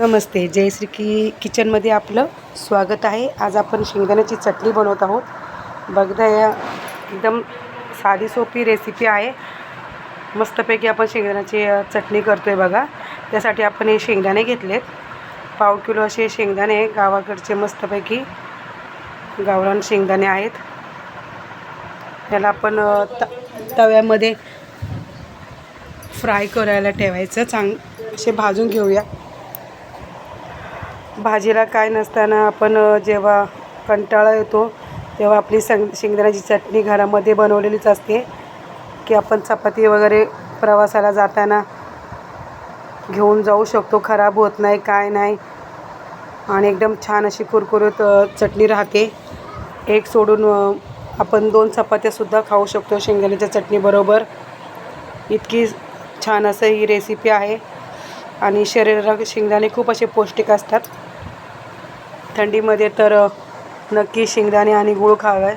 नमस्ते जयश्री की किचनमध्ये आपलं स्वागत आहे. आज आपण शेंगदाण्याची चटणी बनवत आहोत. बघता या एकदम साधी सोपी रेसिपी आहे. मस्तपैकी आपण शेंगदाण्याची चटणी करतो आहे बघा. त्यासाठी आपण हे शेंगदाणे घेतलेत. पाव किलो असे शेंगदाणे गावाकडचे मस्तपैकी गावरान शेंगदाणे आहेत. त्याला आपण त तव्यामध्ये फ्राय करायला ठेवायचं. चांग असे भाजून घेऊया. भाजीला काय नसताना आपण जेव्हा कंटाळा येतो तेव्हा आपली संग शेंगदाण्याची चटणी घरामध्ये बनवलेलीच असते. की आपण चपाती वगैरे प्रवासाला जाताना घेऊन जाऊ शकतो खराब होत नाही काय नाही. आणि एकदम छान अशी कुरकुरीत चटणी राहते. एक सोडून आपण दोन चपात्यासुद्धा खाऊ शकतो शेंगदाण्याच्या चटणीबरोबर इतकी छान असं ही रेसिपी आहे. आणि शरीराला शेंगदाणे खूप असे पौष्टिक असतात. थंडीमध्ये तर नक्की शेंगदाणे आणि गूळ आहे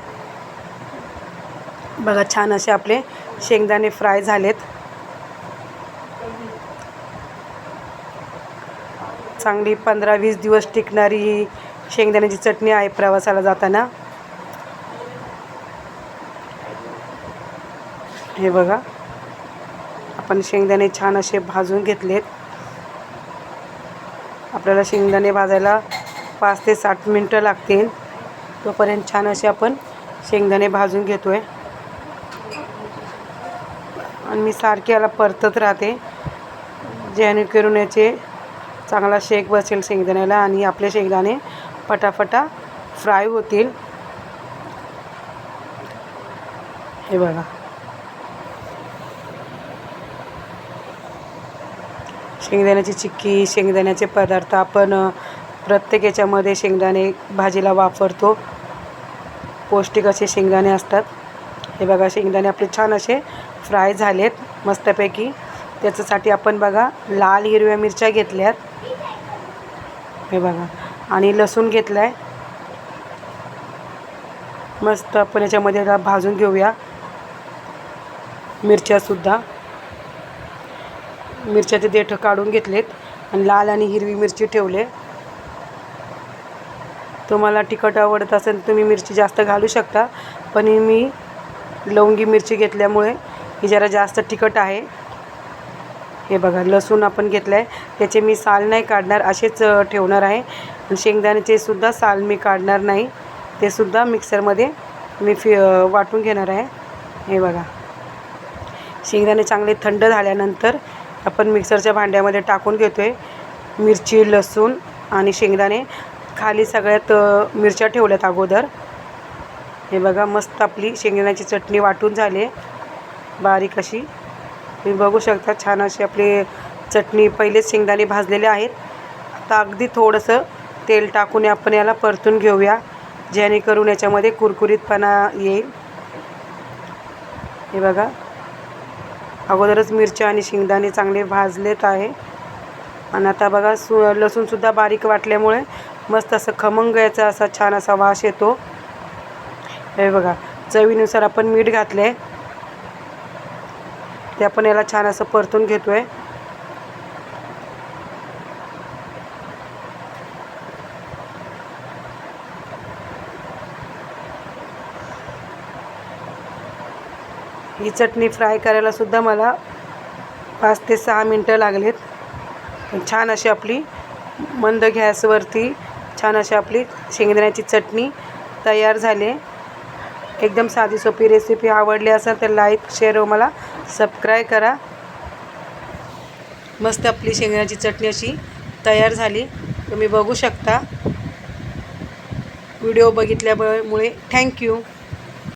बघा छान असे आपले शेंगदाणे फ्राय झालेत. चांगली पंधरा वीस दिवस टिकणारी ही शेंगदाण्याची चटणी आहे प्रवासाला जाताना. हे बघा आपण शेंगदाणे छान असे भाजून घेतलेत. आपल्याला शेंगदाणे भाजायला पाच ते साठ मिनटं लागतील. तोपर्यंत छान असे आपण शेंगदाणे भाजून घेतो आहे आणि मी सारखे याला परतत राहते. जेणेकरून याचे चांगला शेक बसेल शेंगदाण्याला आणि आपले शेंगदाणे फटाफटा फ्राय होतील. हे बघा. शेंगदाण्याची चिक्की शेंगदाण्याचे पदार्थ आपण प्रत्येक याच्यामध्ये शेंगदाणे भाजीला वापरतो. पौष्टिक असे शेंगदाणे असतात. हे बघा शेंगदाणे आपले छान असे फ्राय झालेत मस्तपैकी. त्याच्यासाठी आपण बघा लाल हिरव्या मिरच्या घेतल्यात. हे बघा आणि लसूण घेतला आहे मस्त आपण याच्यामध्ये भाजून घेऊया. मिरच्यासुद्धा मिरच्याचे देठं काढून घेतलेत आणि लाल आणि हिरवी मिरची ठेवले. तुम्हाला तिखट आवडत असेल तुम्ही मिरची जास्त घालू शकता. पण मी लवंगी मिरची घेतल्यामुळे ही जरा जास्त तिखट आहे. हे बघा लसूण आपण घेतलं आहे त्याचे मी साल नाही काढणार असेच ठेवणार आहे. शेंगदाण्याचे सुद्धा साल मी काढणार नाही. ते सुद्धा मिक्सरमध्ये मी फि वाटून घेणार आहे. हे बघा. शेंगदाणे चांगले थंड झाल्यानंतर आपण मिक्सरच्या भांड्यामध्ये टाकून घेतो आहे मिरची लसूण आणि शेंगदाणे. खाली सगळ्यात मिरच्या ठेवल्यात अगोदर. हे बघा मस्त आपली शेंगदाण्याची चटणी वाटून झाली. आहे बारीक अशी. तुम्ही बघू शकता छान अशी आपली चटणी पहिलेच शेंगदाणे भाजलेले आहेत. आता अगदी थोडंसं तेल टाकून आपण याला परतून घेऊया जेणेकरून याच्यामध्ये कुरकुरीतपणा येईल. हे बघा. अगोदरच मिरच्या आणि शेंगदाणे चांगले भाजलेत आहे. आणि आता बघा सु लसूणसुद्धा बारीक वाटल्यामुळे मस्त असं खमंग याचा असा छान असा वास येतो. हे बघा चवीनुसार आपण मीठ घातलं आहे ते आपण याला छान असं परतून घेतो आहे ही चटणी फ्राय करायला सुद्धा मला पाच ते सहा मिनटं लागलेत. छान अशी आपली मंद गॅसवरती छान अशी आपली शेंगदाण्याची चटणी तयार झाली आहे. एकदम साधी सोपी रेसिपी आवडली असेल तर लाईक शेअर व मला सबस्क्राईब करा. मस्त आपली शेंगदाण्याची चटणी अशी तयार झाली. तुम्ही बघू शकता. व्हिडिओ बघितल्यामुळे थँक्यू